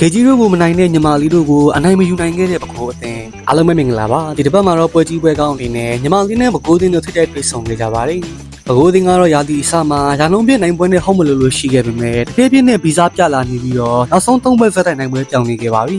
ခေကြီးတို့ကိုမနိုင်တဲ့ညီမလေးတို့ကိုအနိုင်မယူနိုင်ခဲ့တဲ့ပကိုးအသင်းအားလုံးပဲမင်္ဂလာပါဒီတစ်ပတ်မှာတော့ပွဲကြီးပွဲကောင်းအနေနဲ့ညီမလေးနဲ့ပကိုးအသင်းတို့ထိတဲ့တွေ့ဆုံနေကြပါတယ်ပကိုးအသင်းကတော့ရာသီအစမှာရာနှုံးပြည့်နိုင်ပွဲနဲ့ဟုတ်မလို့လို့ရှိခဲ့ပေမဲ့တဖြည်းဖြည်းနဲ့ဗီဇပြလာနေပြီးတော့နောက်ဆုံး၃ပွဲဆက်တိုက်နိုင်ပွဲပြောင်းနေခဲ့ပါပြီ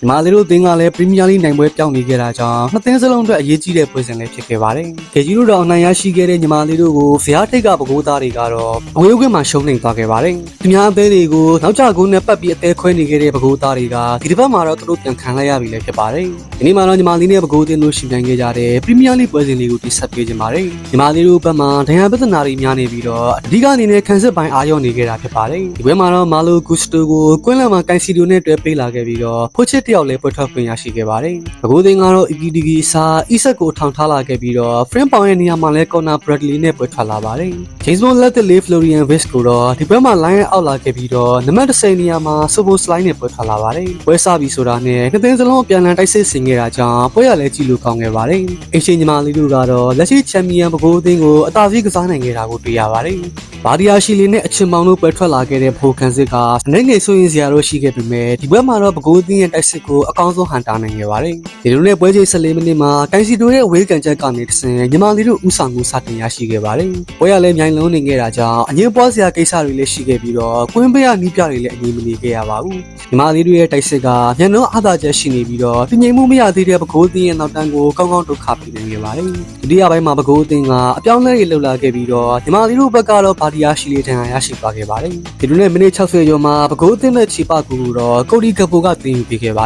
ညီမလေးတို့အသင်းကလည်းပရီးမီးယားလိနိုင်ပွဲပြောင်းနေခဲ့တာကြောင့်နှစ်သင်းစလုံးအတွက်အရေးကြီးတဲ့ပွဲစဉ်လည်းဖြစ်ခဲ့ပါတယ်ခေကြီးတို့တော့အနိုင်ရရှိခဲ့တဲ့ညီမလေးတို့ကိုဇရာထိတ်ကပကိုးသားတွေကတော့အဝေးကွင်းမှာရှုံးနေသွားခဲ့ပါတယ်ဒီများအသင်းတွေကိုနောက်ကျကုန်းနဲ့ပတ်ပြီးအသေးခွဲနေခဲ့တဲ့ပကိုးသားတွေကဒီတစ်ပတ်မှာတော့သူတို့ပြန်ခံလိုက်ရပြီလည်းဖြစ်ပါတယ်ဒီနေ့မှာတော့ညီမလေးနဲ့ပကိုးအသင်းတို့ရှင်ပြိုင်ခဲ့ကြတဲ့ပရီးမီးယားလိပွဲစဉ်လေးကိုတိဆက်ပေးခြင်းပါတယ်ညီမလေးတို့ဘက်မှာဒဏ်ရာပြဿနာတွေများနေပြီးတော့အဓိကအနေနဲ့ခံစစ်ပိုင်းအာရုံနေခဲ့တာဖြစ်ပါတယ်ဒီပွဲမှာတော့မာလိုဂူစတိုကိုကွင်းလမ်းမှာကန်စီဒိုနဲ့တွဲပေးလာခဲ့ပြီးတော့ဖိုချစ်တယောက်လည်းပွဲထွက်ခွင့်ရရှိခဲ့ပါတယ်ပကိုးအသင်းကတော့အီကီဒီဂီစာအီဆက်ကိုထောင်ထားလာခဲ့ပြီးတော့ frame ပေါင်ရဲ့နေရာမှာလည်း corner bradley နဲ့ပွဲထွက်လာပါတယ် James Bond လက်သက်လေး Florian Wirtz ကိုတော့ဒီပွဲမှာ line အောက်လာခဲ့ပြီးတော့နံပါတ်10နေရာမှာ Sobo Slide နဲ့ပွဲထွက်လာပါတယ်ပွဲစားပြီဆိုတာနဲ့နှစ်သင်းစလုံးအပြန်အလှန်တိုက်စစ်ဆင်ခဲ့တာကြောင့်ပွဲရလည်းကြည့်လို့ကောင်းခဲ့ပါတယ်အရှင်ညီမလေးတို့ကတော့လက်ရှိချန်ပီယံပကိုးအသင်းကိုအသာစီးကစားနိုင်ခဲ့တာကိုတွေ့ရပါတယ်ဘာဒီယာရှိလီနဲ့အချင်မောင်တို့ပွဲထွက်လာခဲ့တဲ့ဖိုကန်စစ်ကအနေငယ်ဆိုရင်စရာတို့ရှိခဲ့ပေမဲ့ဒီပွဲမှာတော့ပကိုးအသင်းရဲ့တိုက်စစ်ကိုအကောင်းဆုံးဟန်တာနိုင်ခဲ့ပါတယ်ဒီလိုနဲ့ပွဲချိန်14မိနစ်မှာကန်စီတိုရဲ့ဝေးကန်ချက်ကနေတဆင်ညီမလေးတို့ဥဆောင်မှုစတင်ရရှိခဲ့ပါတယ်ပွဲရလည်းမြိုင်လုံးနေခဲ့တာကြောင့်အငင်းပွားစရာကိစ္စတွေလည်းရှိခဲ့ပြီးတော့ကွင်းပေးရနီးပြတွေလည်းအငြင်းမနေခဲ့ရပါဘူးညီမလေးတို့ရဲ့တိုက်စစ်ကညံတော့အားသာချက်ရှိနေပြီးတော့တည်ငြိမ်မှုမရသေးတဲ့ပကိုးအသင်းရဲ့နောက်တန်းကိုကောင်းကောင်းဒုက္ခပေးနေခဲ့ပါတယ်ဒုတိယပိုင်းမှာပကိုးအသင်းကအပြောင်းလဲတွေလှုပ်လာခဲ့ပြီးတော့ညီမလေးတို့ဘက်ကတော့ဘာဒီယာရှိလေးထံရရှိသွားခဲ့ပါတယ်ဒီလိုနဲ့မိနစ်60ကျော်မှာပကိုးအသင်းနဲ့ချီပကူတော့ကိုဒီကပိုကတင်ယူပေးခဲ့ပါတယ်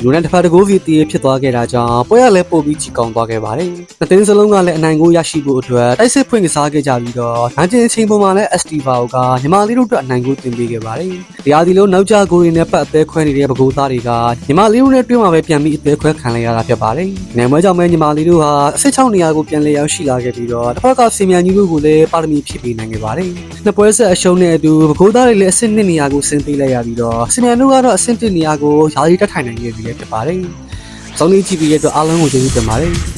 ဒီလိုနဲ့တစ်ဖက်တစ်ကိုးစီတည်ဖြစ်သွားခဲ့တာကြောင့်ပွဲရလည်းပို့ပြီးချီကောင်းသွားခဲ့ပါတယ်နှစ်သင်းစလုံးကလည်းအနိုင်ကိုရရှိဖို့အတွက်တိုက်စစ်ဖွင့်ကစားခဲ့ကြပြီးတော့နိုင်ကျင်ချိန်ပေါ်မှာလည်း Estiva ကညီမလေးတို့အတွက်အနိုင်ကိုတင်ပေးခဲ့ပါတယ်တရားဒီလိုနောက်ကျကိုရီနဲ့ပတ်အသေးခွဲနေတဲ့ပကိုးသားတွေကညီမလေးတို့နဲ့တွေ့မှာပဲပြန်ပြီးအသေးခွဲခံလိုက်ရတာဖြစ်ပါတယ်နိုင်ပွဲကြောင့်ပဲညီမလေးတို့ဟာအစ်6နေရာကိုပြန်လည်ရောက်ရှိလာခဲ့ပြီးတော့တစ်ဖက်ကစီမံကြီးတို့ကိုလည်းပါရမီဖြည့်ပေးနိုင်ခဲ့ပါတယ်နှစ်ပွဲဆက်အရှုံးနဲ့အတူပကိုးသားတွေလည်းအဆင့်2နေရာကိုဆင်းပေးလိုက်ရပြီးတော့စီမံတို့ကတော့အဆင့်1နေရာကိုယာယီတက်ထိုင်နိုင်ခဲ့ပြီလည်းဖြစ်ပါတယ်။စောင်းလေးကြည့်ပြီးရတဲ့အားလုံးကိုကျေးဇူးတင်ပါတယ်။